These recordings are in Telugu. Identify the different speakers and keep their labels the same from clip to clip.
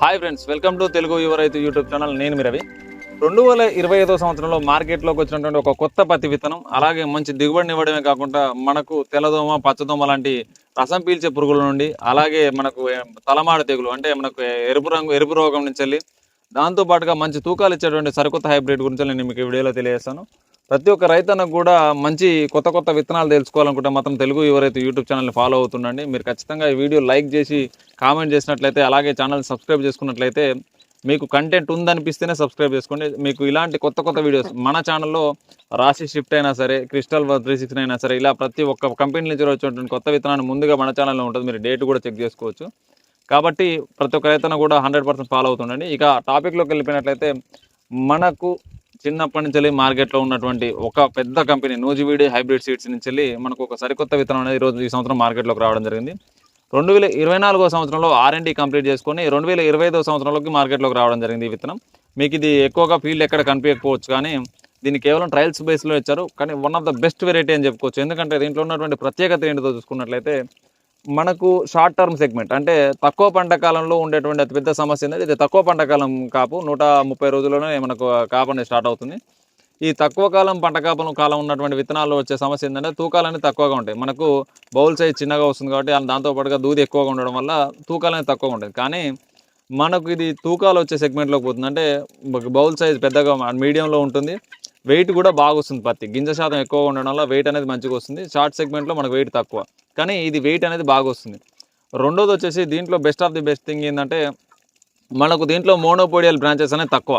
Speaker 1: Hi friends welcome to Telugu Yuva YouTube channel నేను మీరవి రెండు వేల ఇరవై ఐదో సంవత్సరంలో మార్కెట్లోకి వచ్చినటువంటి ఒక కొత్త పత్తి విత్తనం అలాగే మంచి దిగుబడిని ఇవ్వడమే కాకుండా మనకు తెల్లదోమ పచ్చదోమ లాంటి రసం పీల్చే పురుగుల నుండి అలాగే మనకు తలమాడ తెగులు అంటే మనకు ఎరుపు రంగు ఎరుపు రోగం నుంచి వెళ్ళి దాంతో పాటుగా మంచి తూకాలు ఇచ్చేటువంటి సరికొత్త హైబ్రిడ్ గురించి నేను మీకు ఈ వీడియోలో తెలియజేస్తాను. ప్రతి ఒక్క రైతన్నకు కూడా మంచి కొత్త కొత్త విత్తనాలు తెలుసుకోవాలనుకుంటే మాత్రం తెలుగు ఎవరైతే యూట్యూబ్ ఛానల్ని ఫాలో అవుతుండండి. మీరు ఖచ్చితంగా ఈ వీడియో లైక్ చేసి కామెంట్ చేసినట్లయితే అలాగే ఛానల్ సబ్స్క్రైబ్ చేసుకున్నట్లయితే మీకు కంటెంట్ ఉందనిపిస్తేనే సబ్స్క్రైబ్ చేసుకోండి. మీకు ఇలాంటి కొత్త కొత్త వీడియోస్ మన ఛానల్లో రాశి షిఫ్ట్ అయినా సరే క్రిస్టల్ త్రీ సిక్స్ అయినా సరే ఇలా ప్రతి ఒక్క కంపెనీ నుంచి వచ్చినటువంటి కొత్త విత్తనాన్ని ముందుగా మన ఛానల్లో ఉంటుంది. మీరు డేట్ కూడా చెక్ చేసుకోవచ్చు. కాబట్టి ప్రతి ఒక్క రైతన కూడా హండ్రెడ్ పర్సెంట్ ఫాలో అవుతుండండి. ఇక టాపిక్లోకి వెళ్ళిపోయినట్లయితే మనకు చిన్నప్పటి నుంచి వెళ్ళి మార్కెట్లో ఉన్నటువంటి ఒక పెద్ద కంపెనీ నూజివీడి హైబ్రిడ్ సీడ్స్ నుంచి వెళ్ళి మనకు ఒక సరికొత్త విత్తనం అనేది ఈరోజు ఈ సంవత్సరం మార్కెట్లోకి రావడం జరిగింది. రెండు వేల ఇరవై నాలుగో సంవత్సరంలో ఆర్ఎండి కంప్లీట్ చేసుకొని రెండు వేల ఇరవై ఐదో సంవత్సరంలోకి మార్కెట్లోకి రావడం జరిగింది ఈ విత్తనం. మీకు ఇది ఎక్కువగా ఫీల్డ్ ఎక్కడ కనిపించకపోవచ్చు కానీ దీన్ని కేవలం ట్రయల్స్ బేస్లో ఇచ్చారు. కానీ one of the best variety అని చెప్పుకోవచ్చు. ఎందుకంటే దీంట్లో ఉన్నటువంటి ప్రత్యేకత ఏంటిదో చూసుకున్నట్లయితే మనకు షార్ట్ టర్మ్ సెగ్మెంట్ అంటే తక్కువ పంట కాలంలో ఉండేటువంటి అతిపెద్ద సమస్య ఏంటంటే ఇది తక్కువ పంట కాలం కాపు నూట ముప్పై రోజుల్లోనే మనకు కాపు అనేది స్టార్ట్ అవుతుంది. ఈ తక్కువ కాలం పంట కాపం కాలం ఉన్నటువంటి విత్తనాల్లో వచ్చే సమస్య ఏంటంటే తూకాలు అనేది తక్కువగా ఉంటాయి. మనకు బౌల్ సైజ్ చిన్నగా వస్తుంది కాబట్టి దాంతోపాటుగా దూది ఎక్కువగా ఉండడం వల్ల తూకాలనేది తక్కువగా ఉంటుంది కానీ మనకు ఇది తూకాలు వచ్చే సెగ్మెంట్లోకి పోతుంది అంటే బౌల్ సైజ్ పెద్దగా మీడియంలో ఉంటుంది. వెయిట్ కూడా బాగా వస్తుంది పత్తి. గింజ శాతం ఎక్కువగా ఉండడం వల్ల వెయిట్ అనేది మంచిగా వస్తుంది. షార్ట్ సెగ్మెంట్లో మనకు వెయిట్ తక్కువ. కానీ ఇది వెయిట్ అనేది బాగా వస్తుంది రెండోది వచ్చేసి దీంట్లో best of the best thing ఏంటంటే మనకు దీంట్లో మోనోపోడియల్ బ్రాంచెస్ అనేది తక్కువ.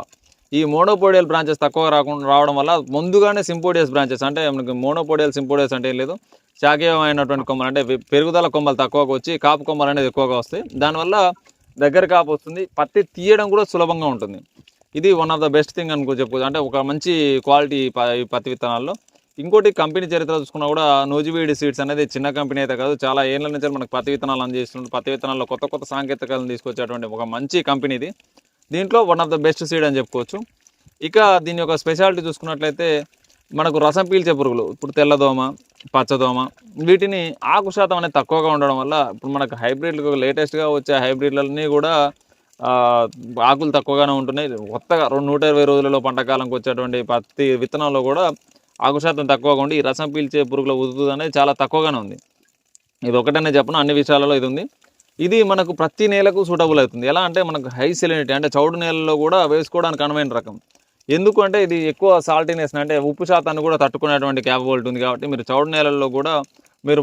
Speaker 1: ఈ మోనోపోడియల్ బ్రాంచెస్ తక్కువ రాకుండా రావడం వల్ల ముందుగానే సింపోడియస్ బ్రాంచెస్ అంటే మనకి మోనోపోడియల్ సింపోడియస్ అంటే ఏం లేదు. శాఖీయమైనటువంటి కొమ్మలు అంటే పెరుగుదల కొమ్మలు తక్కువగా వచ్చి కాపు కొమ్మలు అనేది ఎక్కువగా వస్తాయి. దానివల్ల దగ్గర కాపు వస్తుంది. పత్తి తీయడం కూడా సులభంగా ఉంటుంది. ఇది one of the best thing అనుకో చెప్పుకోవచ్చు అంటే ఒక మంచి క్వాలిటీ ప- ఈ పత్తి విత్తనాల్లో. ఇంకోటి కంపెనీ చరిత్ర చూసుకున్నా కూడా నూజివీడి సీడ్స్ అనేది చిన్న కంపెనీ అయితే కాదు చాలా ఏళ్ళ నుంచి మనకు పత్తి విత్తనాలు అందజేస్తుంది పత్తి విత్తనాల్లో కొత్త కొత్త సాంకేతికలను తీసుకొచ్చేటువంటి ఒక మంచి కంపెనీ ఇది. దీంట్లో one of the best seed అని చెప్పుకోవచ్చు. ఇక దీని యొక్క స్పెషాలిటీ చూసుకున్నట్లయితే మనకు రసం పీల్చే పురుగులు ఇప్పుడు తెల్లదోమ పచ్చదోమ వీటిని ఆకు శాతం అనేది తక్కువగా ఉండడం వల్ల ఇప్పుడు మనకు హైబ్రిడ్లు లేటెస్ట్గా వచ్చే హైబ్రిడ్లన్నీ కూడా ఆకులు తక్కువగానే ఉంటున్నాయి. కొత్తగా రెండు నూట ఇరవై రోజులలో పంటకాలంకి వచ్చేటువంటి పత్తి విత్తనాల్లో కూడా ఆకు శాతం తక్కువగా ఉండి ఈ రసం పీల్చే పురుగుల ఉదుతుంది అనేది చాలా తక్కువగానే ఉంది. ఇది ఒకటనే చెప్పను అన్ని విషయాలలో ఇది ఉంది. ఇది మనకు ప్రతి నేలకు సూటబుల్ అవుతుంది. ఎలా అంటే మనకు హై సెలినిటీ అంటే చౌడు నేలలో కూడా వేసుకోవడానికి అనువైన రకం. ఎందుకు అంటే ఇది ఎక్కువ సాల్టీనెస్ అంటే ఉప్పు శాతాన్ని కూడా తట్టుకునేటువంటి క్యాపబిలిటీ ఉంది కాబట్టి మీరు చౌడు నేలల్లో కూడా మీరు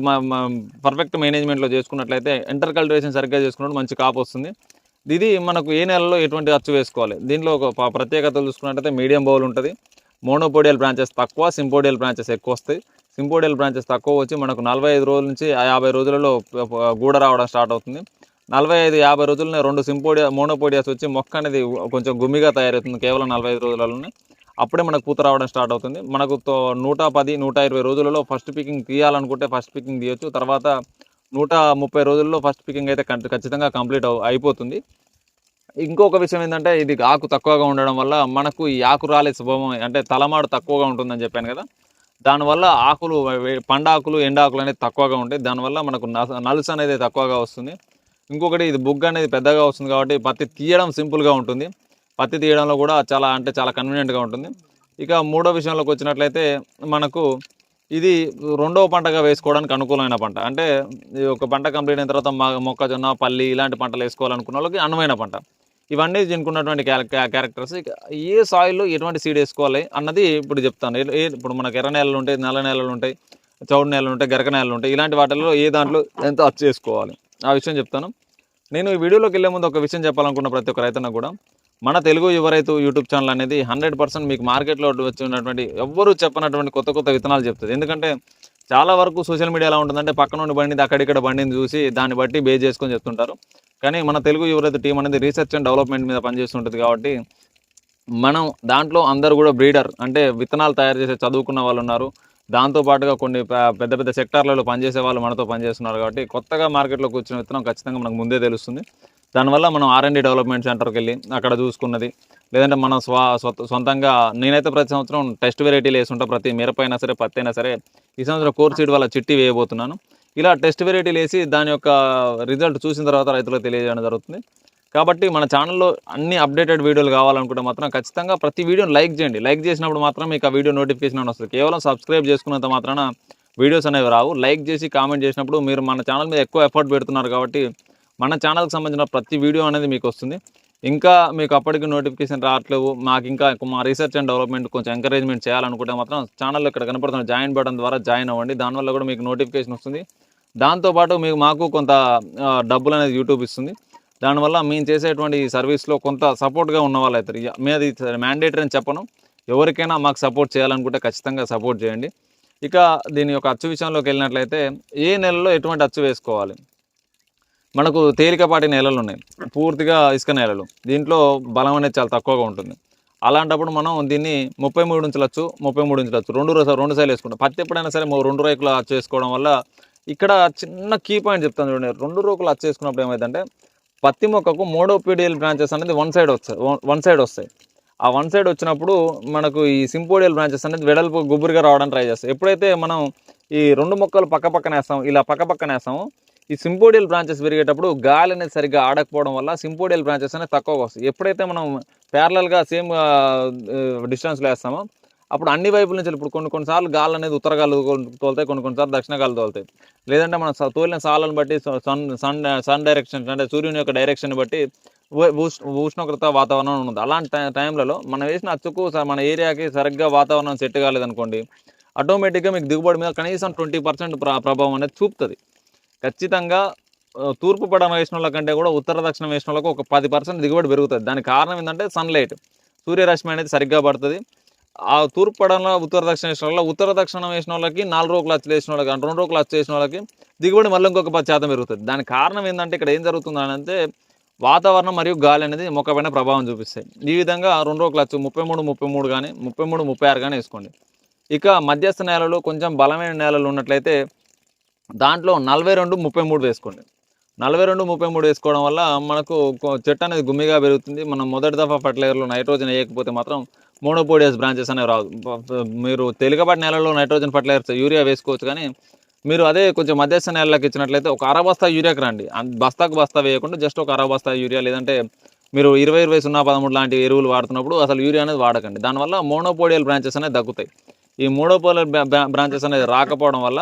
Speaker 1: పర్ఫెక్ట్ మేనేజ్మెంట్లో చేసుకున్నట్లయితే ఇంటర్ కల్టివేషన్ సరిగ్గా చేసుకున్నప్పుడు మంచి కాపు వస్తుంది. ఇది మనకు ఏ నెలలో ఎటువంటి అచ్చు వేసుకోవాలి? దీంట్లో ఒక ప్రత్యేకతలు చూసుకున్నట్లయితే మీడియం బౌల్ ఉంటుంది. మోనోపోడియల్ బ్రాంచెస్ తక్కువ సింపోడియల్ బ్రాంచెస్ ఎక్కువ వస్తాయి. సింపోడియల్ బ్రాంచెస్ తక్కువ వచ్చి మనకు నలభై ఐదు రోజుల నుంచి ఆ యాభై రోజులలో గూడ రావడం స్టార్ట్ అవుతుంది. నలభై ఐదు యాభై రోజులనే రెండు సింపోడియా మోనోపోడియాస్ వచ్చి మొక్క అనేది కొంచెం గుమ్మిగా తయారవుతుంది కేవలం నలభై ఐదు రోజులలోనే. అప్పుడే మనకు పూత రావడం స్టార్ట్ అవుతుంది. మనకు తో- నూట పది నూట ఇరవై రోజులలో ఫస్ట్ పికింగ్ తీయాలనుకుంటే ఫస్ట్ పికింగ్ తీయొచ్చు. తర్వాత నూట ముప్పై రోజుల్లో ఫస్ట్ పికింగ్ అయితే ఖచ్చితంగా కంప్లీట్ అయిపోతుంది. ఇంకొక విషయం ఏంటంటే ఇది ఆకు తక్కువగా ఉండడం వల్ల మనకు ఈ ఆకు రాలే స్వభావం అంటే తలమాడు తక్కువగా ఉంటుందని చెప్పాను కదా. దానివల్ల ఆకులు పండాకులు ఎండాకులు అనేది తక్కువగా ఉంటాయి. దానివల్ల మనకు నలుసు అనేది తక్కువగా వస్తుంది. ఇంకొకటి ఇది బుగ్గ అనేది పెద్దగా వస్తుంది కాబట్టి పత్తి తీయడం సింపుల్గా ఉంటుంది. పత్తి తీయడంలో కూడా చాలా అంటే చాలా కన్వీనియంట్గా ఉంటుంది. ఇక మూడో విషయంలోకి వచ్చినట్లయితే మనకు ఇది రెండవ పంటగా వేసుకోవడానికి అనుకూలమైన పంట. అంటే ఒక పంట కంప్లీట్ అయిన తర్వాత మొక్కజొన్న పల్లి ఇలాంటి పంటలు వేసుకోవాలనుకున్న వాళ్ళకి అనువైన పంట. ఇవన్నీ దీనికి క్యారెక్టర్స్ ఏ సాయిల్లో ఎటువంటి సీడ్ వేసుకోవాలి అన్నది ఇప్పుడు చెప్తాను. ఏ- ఇప్పుడు మనకు ఎర్ర నేలలు ఉంటాయి నల్ల నేలలు ఉంటాయి చౌడు నేలలు ఉంటాయి గరక నేలలు ఉంటాయి ఇలాంటి వాటిల్లో ఏ దాంట్లో ఎంత అచ్చు చేసుకోవాలి ఆ విషయం చెప్తాను. నేను ఈ వీడియోలోకి వెళ్ళే ముందు ఒక విషయం చెప్పాలనుకున్న ప్రతి ఒక్క రైతన్న కూడా. మన తెలుగు యువరైతు యూట్యూబ్ ఛానల్ అనేది హండ్రెడ్ పర్సెంట్ మీకు మార్కెట్లో వచ్చినటువంటి ఎవ్వరూ చెప్పనటువంటి కొత్త కొత్త విత్తనాలు చెప్తుంది. ఎందుకంటే చాలా వరకు సోషల్ మీడియాలో ఉంటుందంటే పక్క నుండి బండింది అక్కడిక్కడ బండిని చూసి దాన్ని బట్టి బేస్ చేసుకొని చెప్తుంటారు. కానీ మన తెలుగు యువ రైతు టీం అనేది రీసెర్చ్ అండ్ డెవలప్మెంట్ మీద పనిచేస్తుంటుంది కాబట్టి మనం దాంట్లో అందరూ కూడా బ్రీడర్ అంటే విత్తనాలు తయారు చేసే చదువుకున్న వాళ్ళు ఉన్నారు. దాంతో పాటుగా కొన్ని పెద్ద పెద్ద సెక్టార్లలో పనిచేసే వాళ్ళు మనతో పనిచేస్తున్నారు కాబట్టి కొత్తగా మార్కెట్లోకి వచ్చిన విత్తనం ఖచ్చితంగా మనకు ముందే తెలుస్తుంది. దానివల్ల మనం ఆర్ఎండి డెవలప్మెంట్ సెంటర్కి వెళ్ళి అక్కడ చూసుకున్నది. లేదంటే మనం స్వ సొంతంగా నేనైతే ప్రతి సంవత్సరం టెస్ట్ వెరైటీలు వేసుంటా ప్రతి మిరప అయినా సరే పత్తి అయినా సరే ఈ సంవత్సరం కోర్ సీడ్ వల్ల చిట్టి వేయబోతున్నాను. ఇలా టెస్ట్ వెరైటీలు వేసి దాని యొక్క రిజల్ట్ చూసిన తర్వాత రైతులకు తెలియజేయడం జరుగుతుంది. కాబట్టి మన ఛానల్లో అన్ని అప్డేటెడ్ వీడియోలు కావాలనుకుంటే మాత్రం ఖచ్చితంగా ప్రతి వీడియోని లైక్ చేయండి. లైక్ చేసినప్పుడు మాత్రం మీకు ఆ వీడియో నోటిఫికేషన్ అని వస్తుంది. కేవలం సబ్స్క్రైబ్ చేసుకున్నంత మాత్రాన వీడియోస్ అనేవి రావు. లైక్ చేసి కామెంట్ చేసినప్పుడు మీరు మన ఛానల్ మీద ఎక్కువ ఎఫర్ట్ పెడుతున్నారు కాబట్టి మన ఛానల్కి సంబంధించిన ప్రతి వీడియో అనేది మీకు వస్తుంది. ఇంకా మీకు అప్పటికి నోటిఫికేషన్ రావట్లేవు. మాకు ఇంకా మా రీసెర్చ్ అండ్ డెవలప్మెంట్ కొంచెం ఎంకరేజ్మెంట్ చేయాలనుకుంటే మాత్రం ఛానల్ ఇక్కడ కనపడుతున్న జాయిన్ బటన్ ద్వారా జాయిన్ అవ్వండి. దానివల్ల కూడా మీకు నోటిఫికేషన్ వస్తుంది. దాంతోపాటు మీకు మాకు కొంత డబ్బులు అనేది యూట్యూబ్ ఇస్తుంది. దానివల్ల మేము చేసేటువంటి ఈ సర్వీస్లో కొంత సపోర్ట్గా ఉన్న వాళ్ళు అవుతారు. ఇక మీది మ్యాండేటరీ అని చెప్పను. ఎవరికైనా మాకు సపోర్ట్ చేయాలనుకుంటే ఖచ్చితంగా సపోర్ట్ చేయండి. ఇక దీని యొక్క అచ్చు విషయంలోకి వెళ్ళినట్లయితే ఏ నెలలో ఎటువంటి అచ్చు వేసుకోవాలి? మనకు తేలికపాటి నేలలు ఉన్నాయి. పూర్తిగా ఇసుక నేలలు. దీంట్లో బలం అనేది చాలా తక్కువగా ఉంటుంది. అలాంటప్పుడు మనం దీన్ని ముప్పై మూడు ఉంచవచ్చు ముప్పై మూడు ఉంచవచ్చు రెండు రెండు సైలు వేసుకుంటాం. పత్తి ఎప్పుడైనా సరే రెండు రేకులు అచ్చు వేసుకోవడం వల్ల ఇక్కడ చిన్న కీ పాయింట్ చెప్తాను చూడండి. రెండు రోకులు అచ్చేసుకున్నప్పుడు ఏమైందంటే పత్తి మొక్కకు మోడోపీడియల్ బ్రాంచెస్ అనేది వన్ సైడ్ వస్తాయి. వన్ సైడ్ వస్తాయి. ఆ వన్ సైడ్ వచ్చినప్పుడు మనకు ఈ సింపోడియల్ బ్రాంచెస్ అనేది వెడల్పు గుబురుగా రావడానికి ట్రై చేస్తాయి. ఎప్పుడైతే మనం ఈ రెండు మొక్కలు పక్క పక్కన వేస్తాం ఇలా పక్క పక్కన వేస్తాము ఈ సింపోడియల్ బ్రాంచెస్ పెరిగేటప్పుడు గాలి అనేది సరిగ్గా ఆడకపోవడం వల్ల సింపోడియల్ బ్రాంచెస్ అనేది తక్కువగా వస్తాయి. ఎప్పుడైతే మనం ప్యారలల్గా సేమ్ డిస్టెన్స్లో వేస్తామో అప్పుడు అన్ని వైపుల నుంచి ఇప్పుడు కొన్ని కొన్నిసార్లు గాలి అనేది ఉత్తర గాలు తోలుతాయి కొన్ని కొన్నిసార్లు దక్షిణ గాలు తోలుతాయి. లేదంటే మనం తోలిన సాలను బట్టి సన్ సన్ సన్ డైరెక్షన్ అంటే సూర్యుని యొక్క డైరెక్షన్ బట్టి ఉష్- ఉష్ణోగ్రత వాతావరణం ఉంది అలాంటి టై- టైంలలో మనం వేసిన అచ్చుకు మన ఏరియాకి సరిగ్గా వాతావరణం సెట్ కాలేదనుకోండి ఆటోమేటిక్గా మీకు దిగుబడి మీద కనీసం ట్వంటీ పర్సెంట్ ప్రభావం అనేది చూపుతుంది. ఖచ్చితంగా తూర్పు పడమ వేసిన వాళ్ళకంటే కూడా ఉత్తర దక్షిణం వేసిన వాళ్ళకు ఒక పది పర్సెంట్ దిగుబడి పెరుగుతుంది. దానికి కారణం ఏంటంటే సన్లైట్ సూర్యరశ్మి అనేది సరిగ్గా పడుతుంది. ఆ తూర్పు పడంలో ఉత్తర దక్షిణ వేసిన వాళ్ళ ఉత్తర దక్షిణం వేసిన వాళ్ళకి నాలుగు రోజులు అచ్చు వేసిన వాళ్ళకి రెండు రోజులు అచ్చు వేసిన వాళ్ళకి దిగుబడి మళ్ళీ ఇంకొక పది శాతం పెరుగుతుంది. దానికి కారణం ఏంటంటే ఇక్కడ ఏం జరుగుతుంది అని అంటే వాతావరణం మరియు గాలి అనేది మొక్కపైన ప్రభావం చూపిస్తాయి. ఈ విధంగా రెండు రోజులు అచ్చు ముప్పై మూడు ముప్పై మూడు కానీ ముప్పై మూడు ముప్పై ఆరు కానీ వేసుకోండి. ఇక మధ్యస్థ నేలలు కొంచెం బలమైన నేలలు ఉన్నట్లయితే దాంట్లో నలభై రెండు ముప్పై మూడు వేసుకోండి. నలభై రెండు ముప్పై మూడు వేసుకోవడం వల్ల మనకు చెట్టు అనేది గుమ్మిగా పెరుగుతుంది. మనం మొదటి దఫా ఫర్టిలైజర్లో నైట్రోజన్ వేయకపోతే మాత్రం మోనోపోడియస్ బ్రాంచెస్ అనేవి రావు. మీరు తేలికపాటి నేలలో నైట్రోజన్ ఫర్టిలైజర్స్ యూరియా వేసుకోవచ్చు కానీ మీరు అదే కొంచెం మధ్యస్థ నేలలకు ఇచ్చినట్లయితే ఒక అర బస్తా యూరియాకి రండి బస్తాకు బస్తా వేయకుండా జస్ట్ ఒక అర బస్తా యూరియా లేదంటే మీరు ఇరవై ఇరవై సున్నా పదమూడు లాంటి ఎరువులు వాడుతున్నప్పుడు అసలు యూరియా అనేది వాడకండి. దానివల్ల మోనోపోడియల్ బ్రాంచెస్ అనేది తగ్గుతాయి. ఈ మోనోపోడియల్ బ్రాంచెస్ అనేది రాకపోవడం వల్ల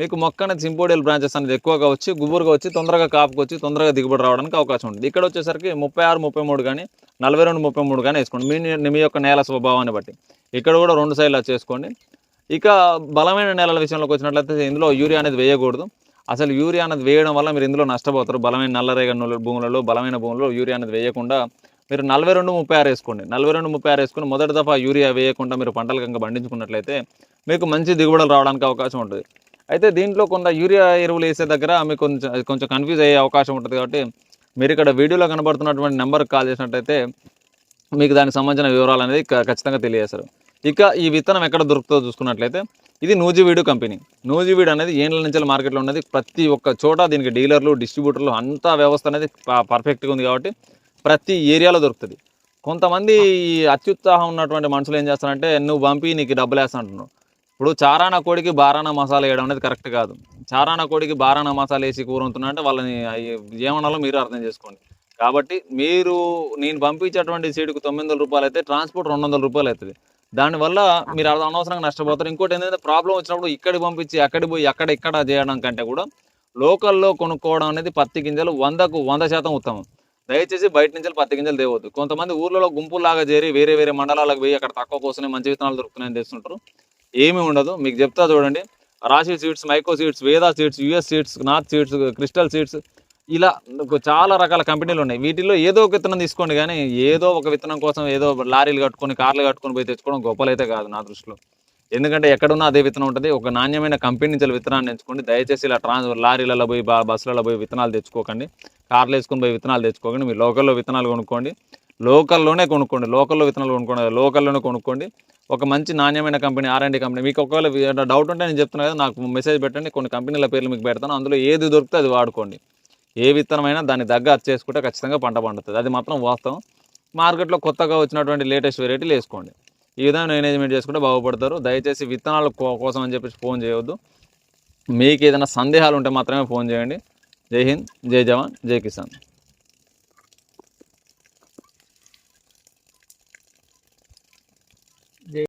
Speaker 1: మీకు మొక్క అనేది సింపోడియల్ బ్రాంచెస్ అనేది ఎక్కువగా వచ్చి గుబురుగా వచ్చి తొందరగా కాపుకు వచ్చి తొందరగా దిగుబడి రావడానికి అవకాశం ఉంటుంది. ఇక్కడ వచ్చేసరికి ముప్పై ఆరు ముప్పై మూడు కానీ నలభై రెండు ముప్పై మూడు కానీ వేసుకోండి. మీ మీ యొక్క నేల స్వభావాన్ని బట్టి. ఇక్కడ కూడా రెండు సైడ్లు చేసుకోండి. ఇక బలమైన నేలల విషయంలోకి వచ్చినట్లయితే ఇందులో యూరియా అనేది వేయకూడదు. అసలు యూరియా అనేది వేయడం వల్ల మీరు ఇందులో నష్టపోతారు. బలమైన నల్లరేగ భూములలో బలమైన భూములలో యూరియా అనేది వేయకుండా మీరు నలభై రెండు ముప్పై ఆరు వేసుకోండి. నలభై రెండు ముప్పై ఆరు వేసుకుని మొదటి దఫా యూరియా వేయకుండా మీరు పంటలు కనుక పండించుకున్నట్లయితే మీకు మంచి దిగుబడులు రావడానికి అవకాశం ఉంటుంది. అయితే దీంట్లో కొంత యూరియా ఎరువులు వేసే దగ్గర మీకు కొంచెం కొంచెం కన్ఫ్యూజ్ అయ్యే అవకాశం ఉంటుంది కాబట్టి మీరు ఇక్కడ వీడియోలో కనబడుతున్నటువంటి నెంబర్కి కాల్ చేసినట్టయితే మీకు దానికి సంబంధించిన వివరాలు అనేది ఖచ్చితంగా తెలియజేస్తారు. ఇక ఈ విత్తనం ఎక్కడ దొరుకుతుందో చూసుకున్నట్లయితే ఇది నూజివీడు కంపెనీ. నూజివీడు అనేది ఏండ్ల నుంచి మార్కెట్లో ఉన్నది. ప్రతి ఒక్క చోట దీనికి డీలర్లు డిస్ట్రిబ్యూటర్లు అంతా వ్యవస్థ అనేది పర్ఫెక్ట్గా ఉంది కాబట్టి ప్రతి ఏరియాలో దొరుకుతుంది. కొంతమంది ఈ అత్యుత్సాహం ఉన్నటువంటి మనుషులు ఏం చేస్తారంటే నువ్వు పంపి నీకు డబ్బులు వేస్తా అంటున్నావు ఇప్పుడు చారానా కోడికి బారానా మసాలా వేయడం అనేది కరెక్ట్ కాదు. చారానా కోడికి బారానా మసాలా వేసి కూర అంటే వాళ్ళని అయ్యి ఏమనాలో మీరు అర్థం చేసుకోండి. కాబట్టి మీరు నేను పంపించేటువంటి సీటుకు తొమ్మిది వందల రూపాయలు అయితే ట్రాన్స్పోర్ట్ రెండు వందల రూపాయలు అవుతుంది. దానివల్ల మీరు అది అనవసరంగా నష్టపోతారు. ఇంకోటి ఏంటంటే ప్రాబ్లం వచ్చినప్పుడు ఇక్కడ పంపించి అక్కడికి పోయి అక్కడ ఇక్కడ చేయడం కంటే కూడా లోకల్లో కొనుక్కోవడం అనేది పత్తి గింజలు వందకు వంద శాతం ఉత్తమం. దయచేసి బయట నుంచి పత్తి గింజలు తేవద్దు. కొంతమంది ఊర్లలో గుంపులాగా చేరి వేరే వేరే మండలాలకు పోయి అక్కడ తక్కువ కోసమే మంచి విత్తనాలు దొరుకుతున్నాయని తెస్తుంటారు. ఏమీ ఉండదు. మీకు చెప్తా చూడండి. Rasi seeds micro seeds Veda seeds US seeds north seeds crystal seeds ఇలా చాలా రకాల కంపెనీలు ఉన్నాయి. వీటిల్లో ఏదో ఒక విత్తనం తీసుకోండి కానీ ఏదో ఒక విత్తనం కోసం ఏదో లారీలు కట్టుకొని కార్లు కట్టుకొని పోయి తెచ్చుకోవడం గొప్పలైతే కాదు నా దృష్టిలో. ఎందుకంటే ఎక్కడున్నా అదే విత్తనం ఉంటుంది. ఒక నాణ్యమైన కంపెనీ నుంచి విత్తనాన్ని ఎంచుకోండి. దయచేసి ఇలా ట్రాన్స్ లారీలలో పోయి బస్సులలో పోయి విత్తనాలు తెచ్చుకోకండి. కార్లు వేసుకొని పోయి విత్తనాలు తెచ్చుకోకండి. మీరు లోకల్లో విత్తనాలు కొనుక్కోండి. లోకల్లోనే కొనుక్కోండి. లోకల్లో విత్తనాలు కొనుక్కోండి. లోకల్లోనే కొనుక్కోండి. ఒక మంచి నాణ్యమైన కంపెనీ ఆర్ అండ్ కంపెనీ. మీకు ఒకవేళ డౌట్ ఉంటే నేను చెప్తున్నా కదా నాకు మెసేజ్ పెట్టండి. కొన్ని కంపెనీల పేర్లు మీకు పెడతాను. అందులో ఏది దొరికితే అది వాడుకోండి. ఏ విత్తనమైనా దాన్ని దగ్గర అది చేసుకుంటే ఖచ్చితంగా పంట పండుతుంది. అది మాత్రం వాస్తవం. మార్కెట్లో కొత్తగా వచ్చినటువంటి లేటెస్ట్ వెరైటీలు వేసుకోండి. ఈ విధంగా మేనేజ్మెంట్ చేసుకుంటే బాగుపడతారు. దయచేసి విత్తనాల కో- కోసం అని చెప్పేసి ఫోన్ చేయవద్దు. మీకు ఏదైనా సందేహాలు ఉంటే మాత్రమే ఫోన్ చేయండి. జై హింద్ జై జవాన్ జై కిసాన్.